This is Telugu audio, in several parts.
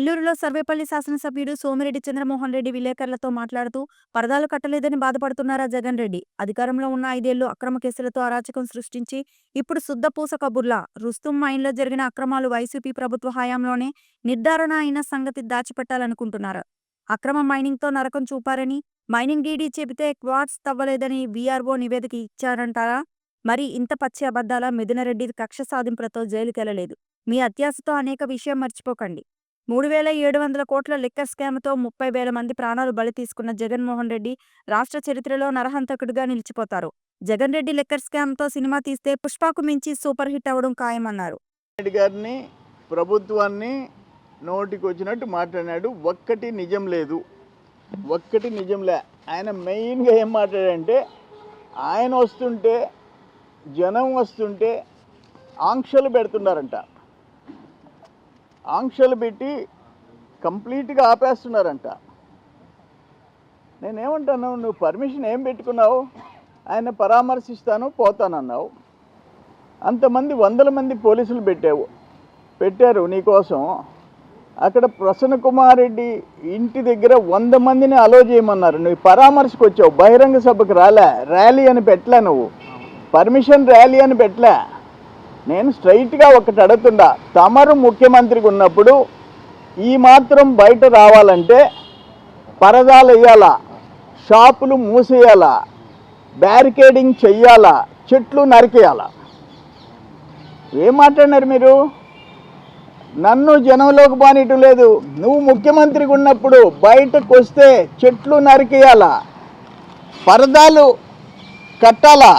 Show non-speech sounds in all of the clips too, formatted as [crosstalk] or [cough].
నెల్లూరులో సర్వేపల్లి శాసనసభ్యుడు సోమిరెడ్డి చంద్రమోహన్ రెడ్డి విలేకరులతో మాట్లాడుతూ పరదాలు కట్టలేదని బాధపడుతున్నారా జగన్ రెడ్డి? అధికారంలో ఉన్న ఐదేళ్ళు అక్రమ కేసులతో అరాచకం సృష్టించి ఇప్పుడు శుద్ధపూస కబుర్లా రుస్తుం మైన్లో జరిగిన అక్రమాలు వైసీపీ ప్రభుత్వ హయాంలోనే నిర్ధారణ అయిన సంగతి దాచిపెట్టాలనుకుంటున్నారు. అక్రమ మైనింగ్తో నరకం చూపారని మైనింగ్ డీడీ చెబితే క్వార్ట్స్ తవ్వలేదని వీఆర్ఓ నివేదిక ఇచ్చారంటారా? మరి ఇంత పచ్చి అబద్ధాల మిథునరెడ్డి కక్ష సాధింపులతో జైలుకెళ్ళలేదు. మీ అత్యాశతో అనేక విషయం మర్చిపోకండి. మూడు వేల ఏడు వందల కోట్ల లిక్కర్ స్కామ్తో ముప్పై వేల మంది ప్రాణాలు బలి తీసుకున్న జగన్మోహన్ రెడ్డి రాష్ట్ర చరిత్రలో నరహంతకుడిగా నిలిచిపోతారు. జగన్ రెడ్డి లిక్కర్ స్కామ్తో సినిమా తీస్తే పుష్పకు మించి సూపర్ హిట్ అవ్వడం ఖాయమన్నారు. రెడ్డి గారిని ప్రభుత్వాన్ని నోటికి వచ్చినట్టు మాట్లాడినాడు. ఒక్కటి నిజం లేదు. ఒక్కటి నిజం లే. ఆయన మెయిన్గా ఏం మాట్లాడంటే ఆయన వస్తుంటే జనం వస్తుంటే ఆంక్షలు పెడుతున్నారంట. ఆంక్షలు పెట్టి కంప్లీట్గా ఆపేస్తున్నారంట. నేనేమంటాను నువ్వు పర్మిషన్ ఏం పెట్టుకున్నావు? ఆయన పరామర్శిస్తాను పోతానన్నావు. అంతమంది వందల మంది పోలీసులు పెట్టావు పెట్టారు నీకోసం. అక్కడ ప్రసన్న కుమార్ రెడ్డి ఇంటి దగ్గర వంద మందిని అలో చేయమన్నారు. నువ్వు పరామర్శకు వచ్చావు బహిరంగ సభకు రాలే ర్యాలీ అని పెట్టలే నువ్వు. పర్మిషన్ ర్యాలీ అని పెట్టలే. నేను స్ట్రైట్గా ఒకటి అడుగుతుండా తమరు ముఖ్యమంత్రికి ఉన్నప్పుడు ఈ మాత్రం బయట రావాలంటే పరదాలు వేయాలా? షాపులు మూసేయాలా? బ్యారికేడింగ్ చెయ్యాలా? చెట్లు నరికేయాలా? ఏం మాట్లాడినారు మీరు? నన్ను జనంలోకి బానియటం లేదు నువ్వు ముఖ్యమంత్రికి ఉన్నప్పుడు బయటకు వస్తే చెట్లు నరికేయాలా? పరదాలు కట్టాలా?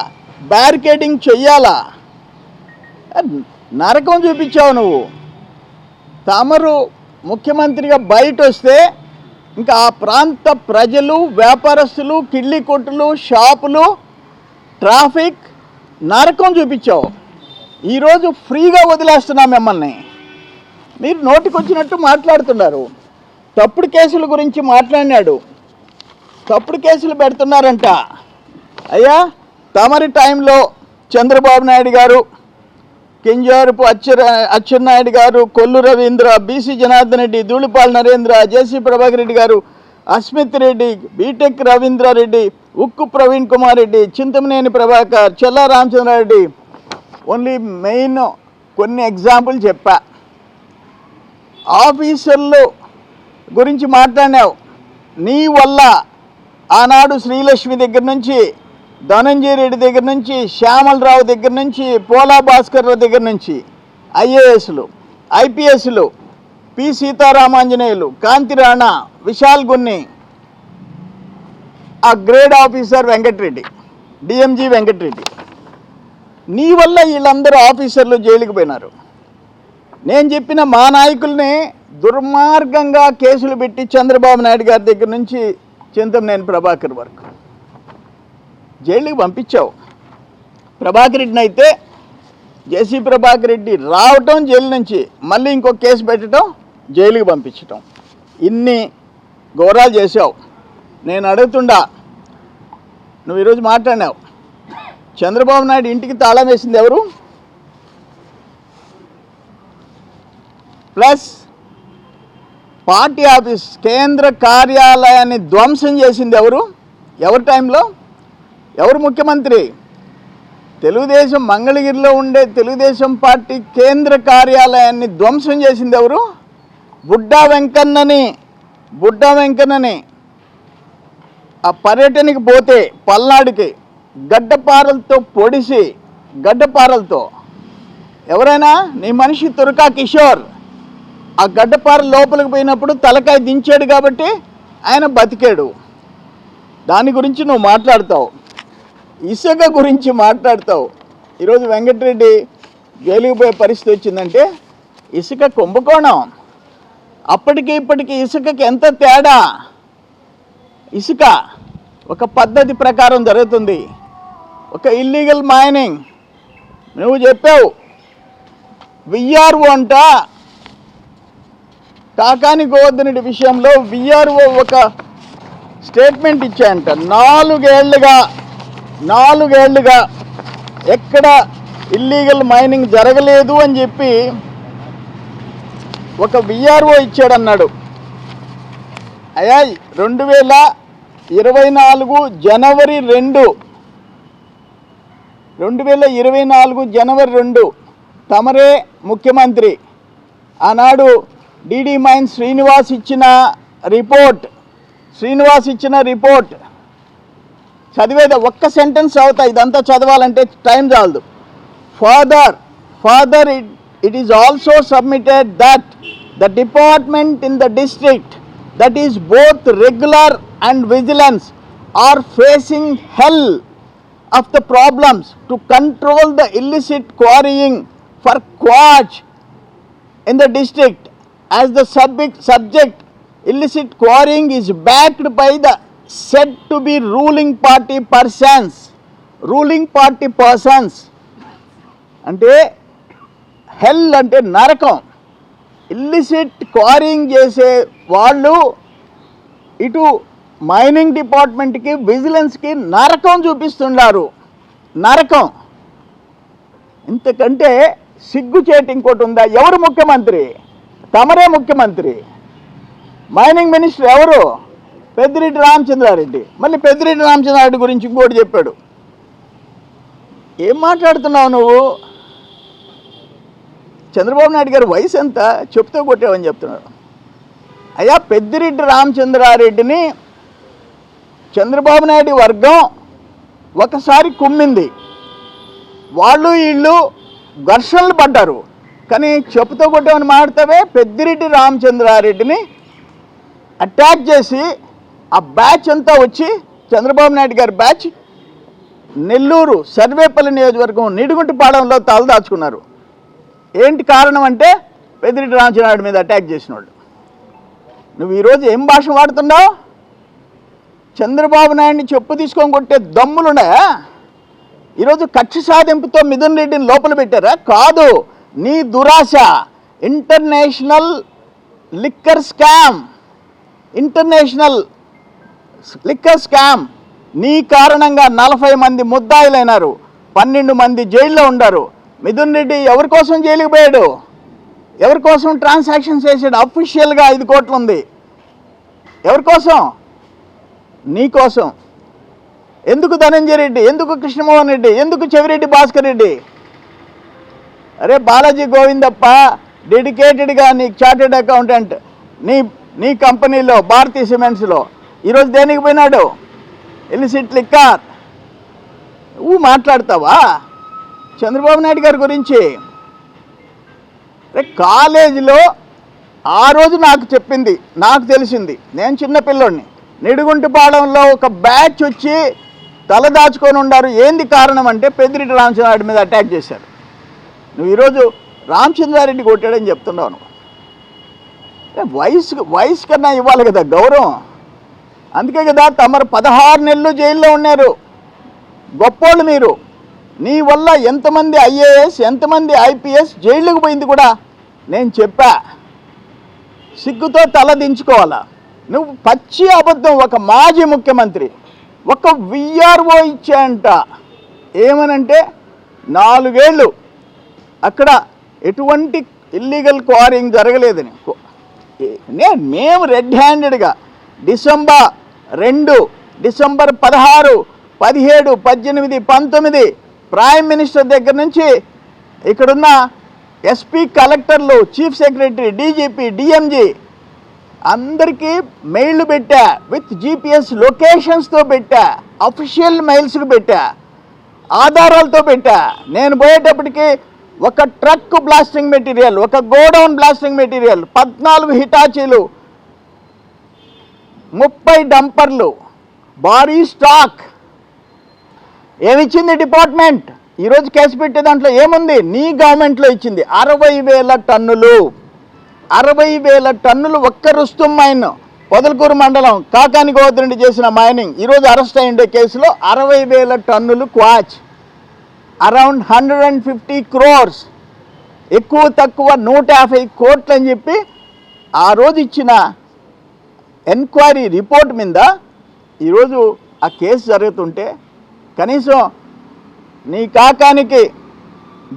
బ్యారికేడింగ్ చెయ్యాలా? నరకం చూపించావు నువ్వు. తమరు ముఖ్యమంత్రిగా బయట వస్తే ఇంకా ఆ ప్రాంత ప్రజలు వ్యాపారస్తులు కిళ్ళి కొట్టులు షాపులు ట్రాఫిక్ నరకం చూపించావు. ఈరోజు ఫ్రీగా వదిలేస్తున్నాం మిమ్మల్ని. మీరు నోటికొచ్చినట్టు మాట్లాడుతున్నారు. తప్పుడు కేసుల గురించి మాట్లాడినాడు. తప్పుడు కేసులు పెడుతున్నారంట. అయ్యా తమరి టైంలో చంద్రబాబు నాయుడు గారు Kinjarapu అచ్చెర Atchannaidu garu Kollu Ravindra BC Janardhan Reddy Dhulipalla Narendra JC Prabhakar Reddy garu Asmith Reddy BTech Ravindra Reddy Ukku Praveen Kumar Reddy Chintamaneni Prabhakar Chella Ramachandra Reddy only main కొన్ని ఎగ్జాంపుల్ చెప్పా. ఆఫీసర్లు గురించి మాట్లాడినావు. నీ వల్ల ఆనాడు శ్రీలక్ష్మి దగ్గర నుంచి ధనంజయ రెడ్డి దగ్గర నుంచి శ్యామలరావు దగ్గర నుంచి పోలా భాస్కర్ దగ్గర నుంచి ఐఏఎస్లు ఐపీఎస్లు పి సీతారామాంజనేయులు కాంతి రాణా విశాల్ గున్ని ఆ grade officer Venkata Reddy DMG Venkata Reddy. నీ వల్ల వీళ్ళందరూ ఆఫీసర్లు జైలుకి పోయినారు. నేను చెప్పిన మా నాయకుల్ని దుర్మార్గంగా కేసులు పెట్టి చంద్రబాబు నాయుడు గారి దగ్గర నుంచి చింతమనేని ప్రభాకర్ వరకు. జైలుకి పంపించావు. ప్రభాకర్ రెడ్డిని అయితే జేసీ ప్రభాకర్ రెడ్డి రావటం జైలు నుంచి మళ్ళీ ఇంకో కేసు పెట్టడం జైలుకి పంపించటం. ఇన్ని ఘోరాలు చేసావు నేను అడుగుతుండా నువ్వు ఈరోజు మాట్లాడినావు. చంద్రబాబు నాయుడు ఇంటికి తాళం వేసింది ఎవరు? ప్లస్ పార్టీ ఆఫీస్ కేంద్ర కార్యాలయాన్ని ధ్వంసం చేసింది ఎవరు? ఎవరి టైంలో? ఎవరు ముఖ్యమంత్రి? తెలుగుదేశం మంగళగిరిలో ఉండే తెలుగుదేశం పార్టీ కేంద్ర కార్యాలయాన్ని ధ్వంసం చేసింది ఎవరు? బుడ్డా వెంకన్నని. బుడ్డా వెంకన్నని. ఆ పర్యటనకి పోతే పల్నాడుకి గడ్డపారలతో పొడిసి గడ్డపారలతో. ఎవరైనా? నీ మనిషి తురకా కిషోర్. ఆ గడ్డపార లోపలికి పోయినప్పుడు తలకాయ దించాడు కాబట్టి ఆయన బతికాడు. దాని గురించి నువ్వు మాట్లాడతావు. ఇసుక గురించి మాట్లాడతావు. ఈరోజు వెంకటరెడ్డి జైలుకుపోయే పరిస్థితి వచ్చిందంటే ఇసుక కుంభకోణం. అప్పటికి ఇప్పటికి ఇసుకకి ఎంత తేడా? ఇసుక ఒక పద్ధతి ప్రకారం జరుగుతుంది. ఒక ఇల్లీగల్ మైనింగ్ నువ్వు చెప్పావు. విఆర్ఓ అంట. కాకాని గోవర్ధనుడి విషయంలో విఆర్ఓ ఒక స్టేట్మెంట్ ఇచ్చాయంట. నాలుగేళ్ళుగా నాలుగేళ్ళుగా ఎక్కడ ఇల్లీగల్ మైనింగ్ జరగలేదు అని చెప్పి ఒక విఆర్ఓ ఇచ్చాడన్నాడు అయ్యా రెండు వేల ఇరవై నాలుగు జనవరి రెండు. రెండు వేల ఇరవై నాలుగు జనవరి రెండు. తమరే ముఖ్యమంత్రి. ఆనాడు డిడి మైన్ శ్రీనివాస్ ఇచ్చిన రిపోర్ట్. శ్రీనివాస్ ఇచ్చిన రిపోర్ట్. చదివేది ఒక్క సెంటెన్స్ అవుతా ఇదంతా చదవాలంటే టైం చాలదు. Further further it is also submitted that the department in the district that is both regular and vigilance are facing hell of the problems to control the illicit quarrying for quartz in the district as the subject illicit quarrying is backed by the said to be ruling party persons. Ruling party persons. అంటే హెల్ అంటే నరకం. ఇల్లిసిట్ క్వారింగ్ చేసే వాళ్ళు ఇటు మైనింగ్ డిపార్ట్మెంట్కి విజిలెన్స్కి నరకం చూపిస్తున్నారు నరకం. ఇంతకంటే సిగ్గుచేటి ఇంకోటి ఉందా? ఎవరు ముఖ్యమంత్రి? తమరే ముఖ్యమంత్రి. మైనింగ్ మినిస్టర్ ఎవరు? పెద్దిరెడ్డి రామచంద్రారెడ్డి. మళ్ళీ పెద్దిరెడ్డి రామచంద్రారెడ్డి గురించి ఇంకోటి చెప్పాడు. ఏం మాట్లాడుతున్నావు నువ్వు? చంద్రబాబు నాయుడు గారి వయసు ఎంత? చెప్తూ కొట్టావని చెప్తున్నాడు. అయ్యా పెద్దిరెడ్డి రామచంద్రారెడ్డిని చంద్రబాబు నాయుడు వర్గం ఒకసారి కుమ్మింది. వాళ్ళు వీళ్ళు ఘర్షణలు పడ్డారు. కానీ చెప్పుతో కొట్టామని మాట్లాడతావే పెద్దిరెడ్డి రామచంద్రారెడ్డిని అటాక్ చేసి ఆ బ్యాచ్ అంతా వచ్చి చంద్రబాబు నాయుడు గారి బ్యాచ్ నెల్లూరు సర్వేపల్లి నియోజకవర్గం నిడుగుంటిపాలెంలో తలదాచుకున్నారు ఏంటి కారణం అంటే పెద్దిరెడ్డి రామచంద్రనాయుడు మీద అటాక్ చేసిన వాళ్ళు నువ్వు ఈరోజు ఏం భాష వాడుతున్నావు? చంద్రబాబు నాయుడిని చెప్పు తీసుకొని కొట్టే దమ్ములున్నాయా ఈరోజు కక్ష సాధింపుతో మిథున్ రెడ్డిని లోపల పెట్టారా? కాదు నీ దురాశ. International liquor scam. International liquor scam. నీ కారణంగా నలభై మంది ముద్దాయిలైనారు. పన్నెండు మంది జైల్లో ఉండారు. మిథున్ రెడ్డి ఎవరి కోసం జైలుకి పోయాడు? ఎవరి కోసం ట్రాన్సాక్షన్ చేసాడు అఫీషియల్గా ఐదు కోట్లు ఉంది. ఎవరి కోసం? నీ కోసం. ఎందుకు ధనంజయ రెడ్డి? ఎందుకు కృష్ణమోహన్ రెడ్డి? ఎందుకు చెవిరెడ్డి భాస్కర్ రెడ్డి? అరే బాలాజీ గోవిందప్ప డెడికేటెడ్గా నీ చార్టెడ్ అకౌంటెంట్ నీ నీ కంపెనీలో భారతీయ సిమెంట్స్లో ఈరోజు దేనికి పోయినాడు? ఎలిసిట్ లిక్కర్ నువ్వు మాట్లాడతావా? చంద్రబాబు నాయుడు గారి గురించి. అరే కాలేజీలో ఆ రోజు నాకు చెప్పింది నాకు తెలిసింది. నేను చిన్న పిల్లోడిని. ఒక బ్యాచ్ వచ్చి తల దాచుకొని ఉండారు. ఏంది కారణం అంటే పెద్దిరెడ్డి రామచంద్రారెడ్డి మీద అటాక్ చేశారు. నువ్వు ఈరోజు రామచంద్రారెడ్డి కొట్టాడని చెప్తున్నావు నువ్వు. వయసు వయసు కన్నా ఇవ్వాలి కదా గౌరవం. అందుకే కదా తమరు పదహారు నెలలు జైల్లో ఉన్నారు. గొప్పోళ్ళు మీరు. నీ వల్ల ఎంతమంది ఐఏఎస్ ఎంతమంది ఐపీఎస్ జైళ్ళకు పోయింది కూడా నేను చెప్పా. సిగ్గుతో తల దించుకోవాలా. నువ్వు పచ్చి అబద్ధం ఒక మాజీ ముఖ్యమంత్రి. ఒక విఆర్ఓ ఇచ్చాయంట. ఏమనంటే నాలుగేళ్ళు అక్కడ ఎటువంటి ఇల్లీగల్ క్వారింగ్ జరగలేదని. నేను మేము రెడ్ హ్యాండెడ్గా డిసెంబర్ రెండు డిసెంబర్ పదహారు పదిహేడు పద్దెనిమిది పంతొమ్మిది ప్రైమ్ మినిస్టర్ దగ్గర నుంచి ఇక్కడున్న ఎస్పీ కలెక్టర్లు చీఫ్ సెక్రటరీ డీజీపీ డిఎంజీ అందరికీ మెయిల్ పెట్టా విత్ జీపీఎస్ లొకేషన్స్తో పెట్టా అఫీషియల్ మెయిల్స్కి పెట్టా ఆధారాలతో పెట్టా. నేను పోయేటప్పటికి ఒక ట్రక్ బ్లాస్టింగ్ మెటీరియల్ ఒక గోడౌన్ బ్లాస్టింగ్ మెటీరియల్ పద్నాలుగు హిటాచీలు ముప్పై డంపర్లు. భారీ స్టాక్. ఏమిచ్చింది డిపార్ట్మెంట్? ఈరోజు కేసు పెట్టే దాంట్లో ఏముంది? నీ గవర్నమెంట్లో ఇచ్చింది. అరవై వేల టన్నులు. అరవై వేల టన్నులు ఒక్క రుస్తుం మైన్. పొదలకూరు మండలం కాకాని గోవర్ధరెడ్డి చేసిన మైనింగ్. ఈరోజు అరెస్ట్ అయ్యిండే కేసులో అరవై వేల టన్నులు quartz. Around hundred and fifty crores. ఎక్కువ తక్కువ నూట యాభై కోట్లు అని చెప్పి ఆ రోజు ఇచ్చిన ఎంక్వైరీ రిపోర్ట్ మీద ఈరోజు ఆ కేసు జరుగుతుంటే కనీసం నీ కాకానికి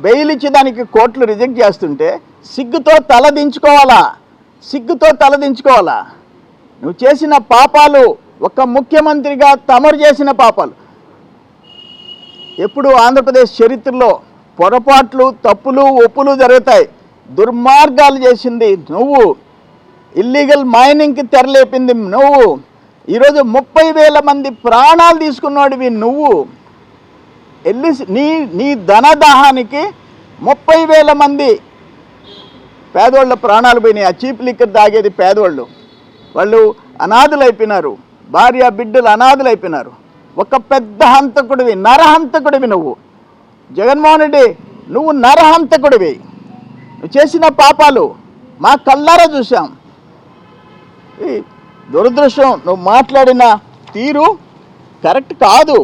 బెయిల్ ఇచ్చేదానికి కోర్టులు రిజెక్ట్ చేస్తుంటే సిగ్గుతో తలదించుకోవాలా సిగ్గుతో తలదించుకోవాలా నువ్వు చేసిన పాపాలు ఒక ముఖ్యమంత్రిగా తమరు చేసిన పాపాలు. ఎప్పుడు ఆంధ్రప్రదేశ్ చరిత్రలో పొరపాట్లు తప్పులు ఒప్పులు జరుగుతాయి. దుర్మార్గాలు చేసింది నువ్వు. ఇల్లీగల్ మైనింగ్కి తెరలేపింది నువ్వు. ఈరోజు ముప్పై వేల మంది ప్రాణాలు తీసుకున్నాడివి నువ్వు. ఎల్లి నీ నీ ధనదాహానికి ముప్పై వేల మంది పేదోళ్ళ ప్రాణాలు పోయినాయి. ఆ చీప్ లిక్కర్ తాగేది పేదోళ్ళు. వాళ్ళు అనాథులు అయిపోయినారు భార్య బిడ్డలు అనాథులు అయిపోయినారు ఒక పెద్ద హంతకుడివి నరహంతకుడివి నువ్వు. జగన్మోహన్ రెడ్డి నువ్వు నరహంతకుడివి. నువ్వు చేసిన పాపాలు మా కళ్ళారా చూసాం దురదృష్టం నువ్వు మాట్లాడిన తీరు కరెక్ట్ కాదు.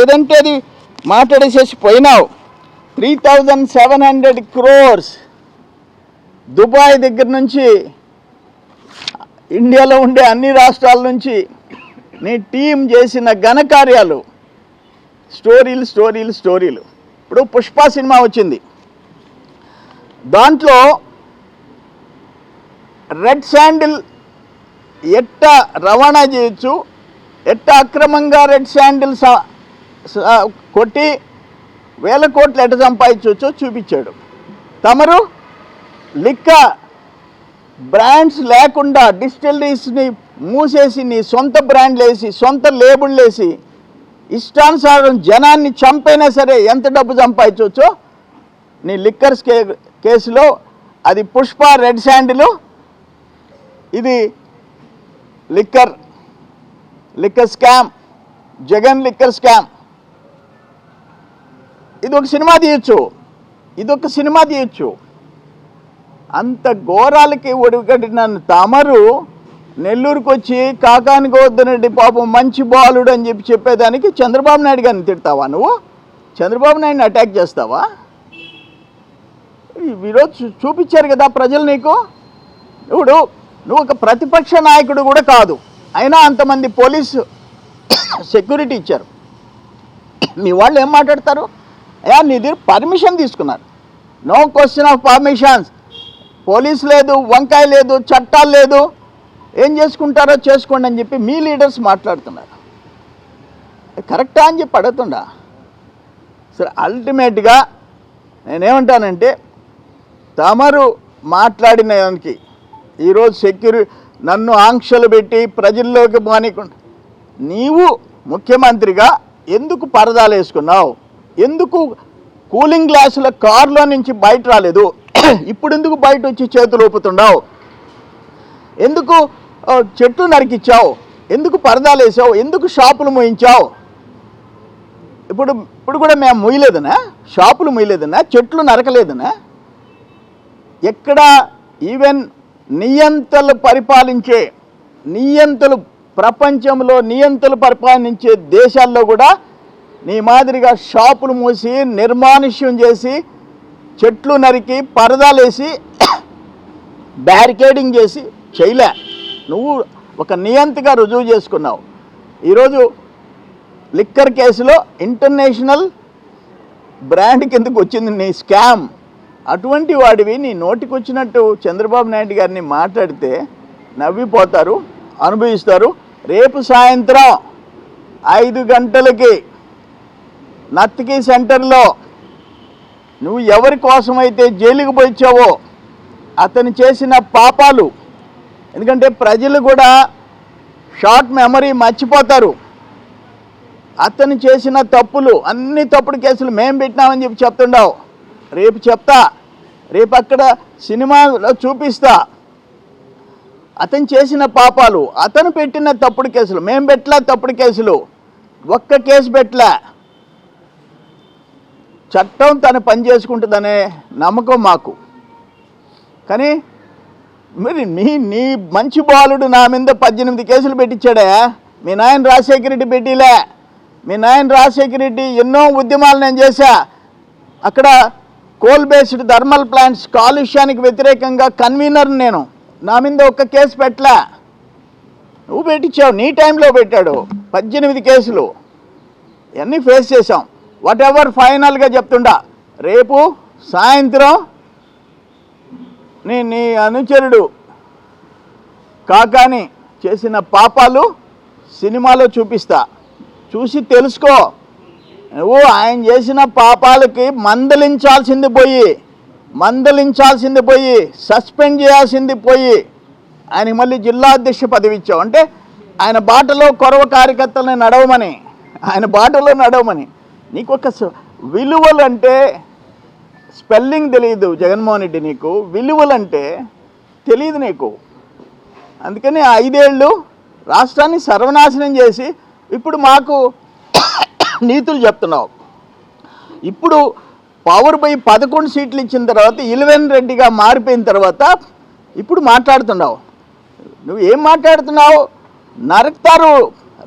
ఏదంటే అది మాట్లాడేసేసి పోయినావు three thousand seven hundred crores Dubai దగ్గర నుంచి ఇండియాలో ఉండే అన్ని రాష్ట్రాల నుంచి నీ టీం చేసిన ఘనకార్యాలు స్టోరీలు స్టోరీలు స్టోరీలు. ఇప్పుడు పుష్ప సినిమా వచ్చింది. దాంట్లో రెడ్ శాండిల్ ఎట్ట రవాణా చేయొచ్చు? ఎట్ట అక్రమంగా రెడ్ శాండిల్ కొట్టి వేల కోట్లు ఎట్ట సంపాదించవచ్చో చూపించాడు. తమరు లిక్క బ్రాండ్స్ లేకుండా డిస్టిలరీస్ని మూసేసి నీ సొంత బ్రాండ్లు వేసి సొంత లేబుళ్ళు వేసి ఇష్టానుసారం జనాన్ని చంపైనా సరే ఎంత డబ్బు సంపాదించవచ్చో నీ లిక్కర్స్ కే కేసులో అది పుష్ప రెడ్ శాండిలు. ఇది liquor liquor scam Jagan liquor scam ఇది ఒక సినిమా తీయచ్చు. ఇది ఒక సినిమా తీయచ్చు. అంత ఘోరాలకి ఒడిగట్టిన తమరు నెల్లూరుకు వచ్చి కాకాని గోవర్ధన్ పాపం మంచి బాలుడు అని చెప్పి చెప్పేదానికి చంద్రబాబు నాయుడు గారిని తిడతావా నువ్వు? చంద్రబాబు నాయుడిని అటాక్ చేస్తావా? ఈరోజు చూపించారు కదా ప్రజలు నీకు? ఇప్పుడు నువ్వు ఒక ప్రతిపక్ష నాయకుడు కూడా కాదు. అయినా అంతమంది పోలీసు సెక్యూరిటీ ఇచ్చారు. మీ వాళ్ళు ఏం మాట్లాడతారు? అయ్యా నీ దగ్గర పర్మిషన్ తీసుకున్నారు. No question of permissions. Police లేదు వంకాయ లేదు చట్టాలు లేదు. ఏం చేసుకుంటారో చేసుకోండి అని చెప్పి మీ లీడర్స్ మాట్లాడుతున్నారు. కరెక్టా అని చెప్పి అడుగుతుండా? సరే అల్టిమేట్గా నేనేమంటానంటే తమరు మాట్లాడిన దానికి ఈరోజు సెక్యూరి నన్ను ఆంక్షలు పెట్టి ప్రజల్లోకి మానికుండా నీవు ముఖ్యమంత్రిగా ఎందుకు పరదాలు వేసుకున్నావు? ఎందుకు కూలింగ్ గ్లాసుల కారులో నుంచి బయట రాలేదు? [clears throat] ఇప్పుడు ఎందుకు బయట వచ్చి చేతులు ఊపుతున్నావు? ఎందుకు చెట్లు నరికిచ్చావు? ఎందుకు పరదాలు వేసావు? ఎందుకు షాపులు మోయించావు? ఇప్పుడు ఇప్పుడు కూడా మేము ముయ్యలేదనా షాపులు ముయ్యలేదనా చెట్లు నరకలేదనా? ఎక్కడ ఈవెన్ నియంతలు పరిపాలించే నియంతలు ప్రపంచంలో నియంతలు పరిపాలించే దేశాల్లో కూడా నీ మాదిరిగా షాపులు మూసి నిర్మానుష్యం చేసి చెట్లు నరికి పరదాలేసి బ్యారికేడింగ్ చేసి చేయలే. నువ్వు ఒక నియంతగా రుజువు చేసుకున్నావు. ఈరోజు లిక్కర్ కేసులో ఇంటర్నేషనల్ బ్రాండ్ కిందకు వచ్చింది నీ స్కామ్. అటువంటి వాడివి నీ నోటికొచ్చినట్టు చంద్రబాబు నాయుడు గారిని మాట్లాడితే నవ్విపోతారు అనుభవిస్తారు. రేపు సాయంత్రం ఐదు గంటలకి నత్తికి సెంటర్లో నువ్వు ఎవరి కోసమైతే జైలుకి పోయించావో అతను చేసిన పాపాలు. ఎందుకంటే ప్రజలు కూడా షార్ట్ మెమరీ మర్చిపోతారు. అతను చేసిన తప్పులు అన్ని తప్పుడు కేసులు మేము పెట్టినామని చెప్పి చెప్తుండవు. రేపు చెప్తా. రేపు అక్కడ సినిమాలో చూపిస్తా. అతను చేసిన పాపాలు అతను పెట్టిన తప్పుడు కేసులు మేము పెట్టలే తప్పుడు కేసులు ఒక్క కేసు పెట్టలే. చట్టం తను పని చేసుకుంటుందనే నమ్మకం మాకు. కానీ మరి నీ నీ మంచి బాలుడు నా మీద పద్దెనిమిది కేసులు పెట్టించాడే మీ నాయన రాజశేఖర రెడ్డి పెట్టిలే? మీ నాయన రాజశేఖర రెడ్డి ఎన్నో ఉద్యమాలు నేను చేశా. అక్కడ కోల్ బేస్డ్ థర్మల్ ప్లాంట్స్ కాలుష్యానికి వ్యతిరేకంగా కన్వీనర్ నేను. నా మీద ఒక్క కేసు పెట్టలే. నువ్వు పెట్టించావు నీ టైంలో పెట్టాడు. పద్దెనిమిది కేసులు. ఇవన్నీ ఫేస్ చేసాం వాట్ ఎవర్ ఫైనల్గా చెప్తుండా రేపు సాయంత్రం నీ నీ అనుచరుడు కాకాని చేసిన పాపాలు సినిమాలో చూపిస్తా. చూసి తెలుసుకో. నువ్వు ఆయన చేసిన పాపాలకి మందలించాల్సింది పోయి మందలించాల్సింది పోయి సస్పెండ్ చేయాల్సింది పోయి ఆయనకి మళ్ళీ జిల్లా అధ్యక్ష పదవి ఇచ్చావు అంటే ఆయన బాటలో కొరవ కార్యకర్తలను నడవమని ఆయన బాటలో నడవమని. నీకు ఒక విలువలు అంటే స్పెల్లింగ్ తెలియదు జగన్మోహన్ రెడ్డి నీకు. విలువలంటే తెలియదు నీకు. అందుకని ఐదేళ్ళు రాష్ట్రాన్ని సర్వనాశనం చేసి ఇప్పుడు మాకు నీతులు చెప్తున్నావు. ఇప్పుడు పవర్ పోయి పదకొండు సీట్లు ఇచ్చిన తర్వాత ఇలవెన్ రెడ్డిగా మారిపోయిన తర్వాత ఇప్పుడు మాట్లాడుతున్నావు. నువ్వు ఏం మాట్లాడుతున్నావు? నరకుతారు.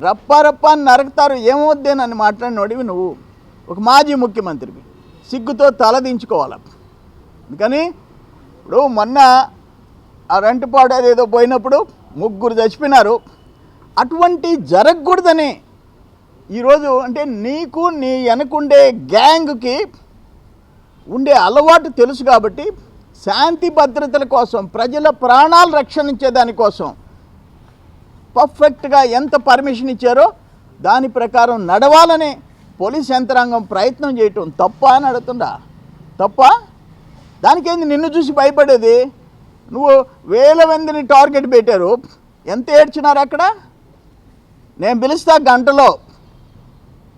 రప్ప రప్ప అని నరకుతారు. ఏమవుద్దే నన్ను మాట్లాడినోడివి నువ్వు. ఒక మాజీ ముఖ్యమంత్రివి. సిగ్గుతో తలదించుకోవాలి అందుకని ఇప్పుడు మొన్న ఆ రెంటపాడు అదేదో పోయినప్పుడు ముగ్గురు చచ్చిపోయినారు. అటువంటి జరగకూడదని ఈరోజు అంటే నీకు నీ వెనకుండే గ్యాంగ్కి ఉండే అలవాటు తెలుసు కాబట్టి శాంతి భద్రతల కోసం ప్రజల ప్రాణాలు రక్షణించే దానికోసం పర్ఫెక్ట్గా ఎంత పర్మిషన్ ఇచ్చారో దాని ప్రకారం నడవాలని పోలీస్ యంత్రాంగం ప్రయత్నం చేయటం తప్ప అని అడుగుతుండా. తప్ప? దానికేంది నిన్ను చూసి భయపడేది? నువ్వు వేల మందిని టార్గెట్ పెట్టారు. ఎంత ఏడ్చినారు అక్కడ? నేను పిలుస్తా గంటలో.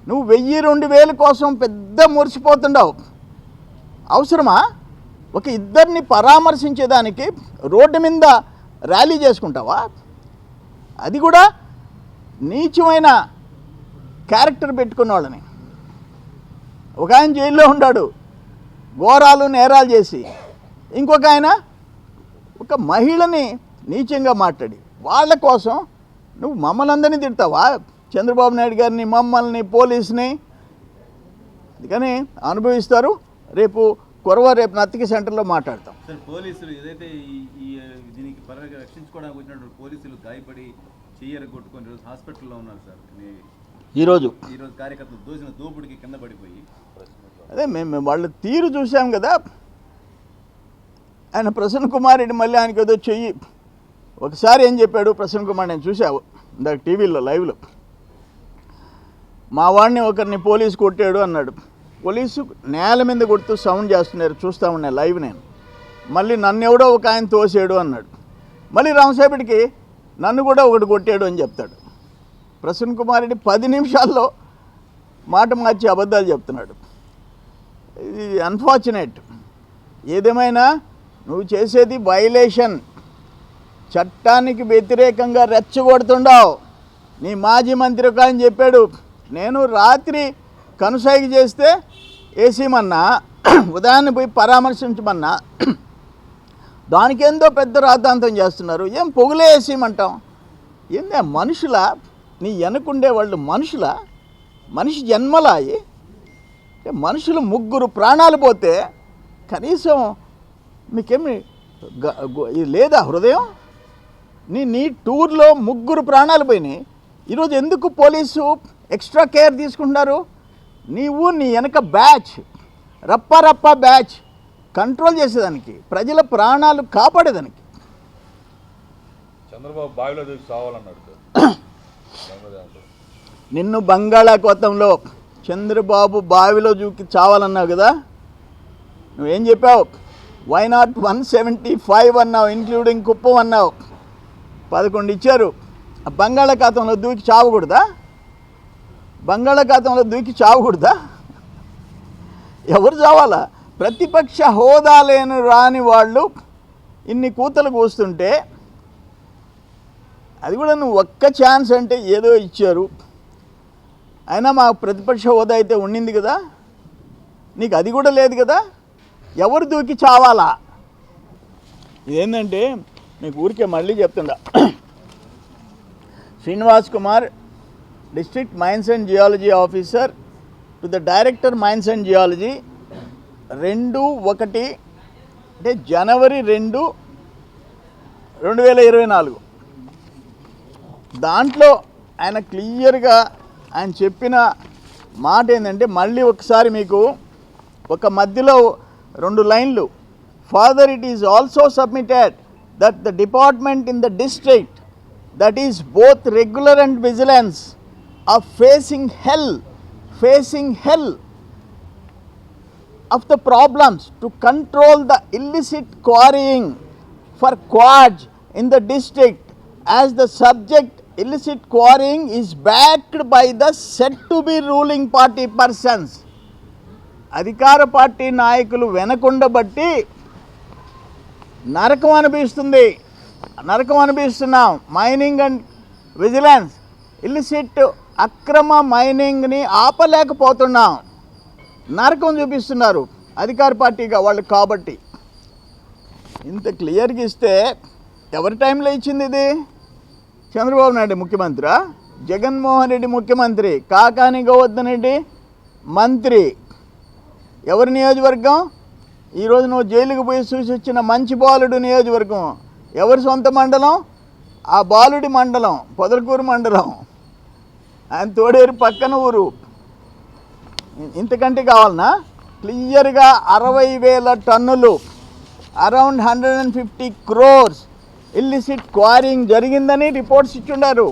నువ్వు వెయ్యి రెండు వేల కోసం పెద్ద మురిసిపోతుండవు. అవసరమా? ఒక ఇద్దరిని పరామర్శించేదానికి రోడ్డు మీద ర్యాలీ చేసుకుంటావా? అది కూడా నీచమైన క్యారెక్టర్ పెట్టుకున్న వాళ్ళని. ఒక ఆయన జైల్లో ఉన్నాడు ఘోరాలు నేరాలు చేసి. ఇంకొక ఆయన ఒక మహిళని నీచంగా మాట్లాడి. వాళ్ళ కోసం నువ్వు మమ్మల్ని అందరినీ తిడతావా? చంద్రబాబు నాయుడు గారిని మమ్మల్ని పోలీస్ని అందుకని అనుభవిస్తారు. రేపు కొరవ రేపు నత్తికి సెంటర్లో మాట్లాడతాం. సార్ పోలీసులు ఏదైతే ఈ దీనికి పరంగా రక్షించుకోవడానికి వచ్చినటువంటి పోలీసులు గాయపడి చెయ్యర కొట్టుకొని ఈరోజు హాస్పిటల్లో ఉన్నారు సార్. ఈ- ఈరోజు ఈరోజు కార్యకర్తలు దోసిన దోపుడికి కింద పడిపోయి. అదే మేము మేము వాళ్ళ తీరు చూసాం కదా. ఆయన ప్రసన్న కుమార్ రెడ్డి మళ్ళీ ఆయనకి ఏదో చెయ్యి. ఒకసారి ఏం చెప్పాడు ప్రసన్న కుమార్? నేను చూసావు ఇందాక టీవీలో లైవ్లో. మా వాడిని ఒకరిని పోలీసు కొట్టాడు అన్నాడు. పోలీసు నేల మీద కొడుతూ సౌండ్ చేస్తున్నారు. చూస్తా ఉన్నాయి లైవ్ నేను. మళ్ళీ నన్ను ఎవడో ఒక ఆయన తోసాడు అన్నాడు. మళ్ళీ రామసేపటికి నన్ను కూడా ఒకటి కొట్టాడు అని చెప్తాడు. ప్రసన్న కుమార్ రెడ్డి పది నిమిషాల్లో మాట మార్చి అబద్ధాలు చెప్తున్నాడు. ఇది అన్ఫార్చునేట్ ఏదేమైనా నువ్వు చేసేది వైలేషన్ చట్టానికి వ్యతిరేకంగా రెచ్చగొడుతుండవు. నీ మాజీ మంత్రి ఒక ఆయన చెప్పాడు నేను రాత్రి కనుసాగి చేస్తే వేసేయమన్నా [clears throat] ఉదయాన్నే పోయి పరామర్శించమన్నా [clears throat] దానికేందో పెద్ద రాద్ధాంతం చేస్తున్నారు. ఏం పొగులే వేసేయమంటాం ఏందే మనుషుల? నీ వెనకుండే వాళ్ళు మనుషుల? మనిషి జన్మలాయి? మనుషులు ముగ్గురు ప్రాణాలు పోతే కనీసం మీకేమి ఇది లేదా హృదయం? నీ నీ టూర్లో ముగ్గురు ప్రాణాలు పోయినాయి. ఈరోజు ఎందుకు పోలీసు ఎక్స్ట్రా కేర్ తీసుకుంటున్నారు? నీవు నీ వెనక బ్యాచ్. రప్ప రప్ప బ్యాచ్. కంట్రోల్ చేసేదానికి ప్రజల ప్రాణాలు కాపాడేదానికి. చంద్రబాబు బావిలో దూకి. [coughs] నిన్ను బంగాళాఖాతంలో చంద్రబాబు బావిలో దూకి చావాలన్నావు కదా? నువ్వేం చెప్పావు? Why not one seventy five అన్నావు ఇంక్లూడింగ్ కుప్పం అన్నావు? పదకొండు ఇచ్చారు. ఆ బంగాళాఖాతంలో దూకి చావకూడదా? బంగాళాఖాతంలో దూకి చావకూడదా? ఎవరు చావాలా? ప్రతిపక్ష హోదా లేని రాని వాళ్ళు ఇన్ని కూతలు కూస్తుంటే అది కూడా నువ్వు ఒక్క ఛాన్స్ అంటే ఏదో ఇచ్చారు. అయినా మాకు ప్రతిపక్ష హోదా అయితే ఉండింది కదా? నీకు అది కూడా లేదు కదా? ఎవరు దూకి చావాలా? ఇదేంటంటే నీకు ఊరికే మళ్ళీ చెప్తుండ [clears throat] Srinivas Kumar district mines and geology officer to the director mines and geology రెండు ఒకటి అంటే జనవరి రెండు రెండు వేల ఇరవై నాలుగు. దాంట్లో ఆయన క్లియర్గా ఆయన చెప్పిన మాట ఏంటంటే మళ్ళీ ఒకసారి మీకు ఒక మధ్యలో రెండు లైన్లు. Further it is also submitted that the department in the district that is both regular and vigilance are facing hell facing hell of the problems to control the illicit quarrying for quartz in the district as the subject illicit quarrying is backed by the said to be ruling party persons అధికార పార్టీ నాయకులు వెనకుండబట్టి నరకం అనిపిస్తుంది. నరకం అనిపిస్తున్నాం మైనింగ్ అండ్ విజిలెన్స్ ఇల్లిసిట్ అక్రమ మైనింగ్ని ఆపలేకపోతున్నాం. నరకం చూపిస్తున్నారు అధికార పార్టీగా వాళ్ళు కాబట్టి. ఇంత క్లియర్గా ఇస్తే ఎవరి టైంలో ఇచ్చింది ఇది? చంద్రబాబు నాయుడు ముఖ్యమంత్రి. జగన్మోహన్ రెడ్డి ముఖ్యమంత్రి. కాకాని గోవర్ధన్ రెడ్డి మంత్రి. ఎవరి నియోజకవర్గం? ఈరోజు నువ్వు జైలుకు పోయి చూసి వచ్చిన మంచి బాలుడు నియోజకవర్గం. ఎవరి సొంత మండలం? ఆ బాలుడి మండలం పొదలకూరు మండలం. ఆయన తోడేరు పక్కన ఊరు. ఇంతకంటే కావాలనా? క్లియర్గా అరవై వేల టన్నులు around hundred and fifty crores illicit quarrying జరిగిందని రిపోర్ట్స్ ఇచ్చుండారు.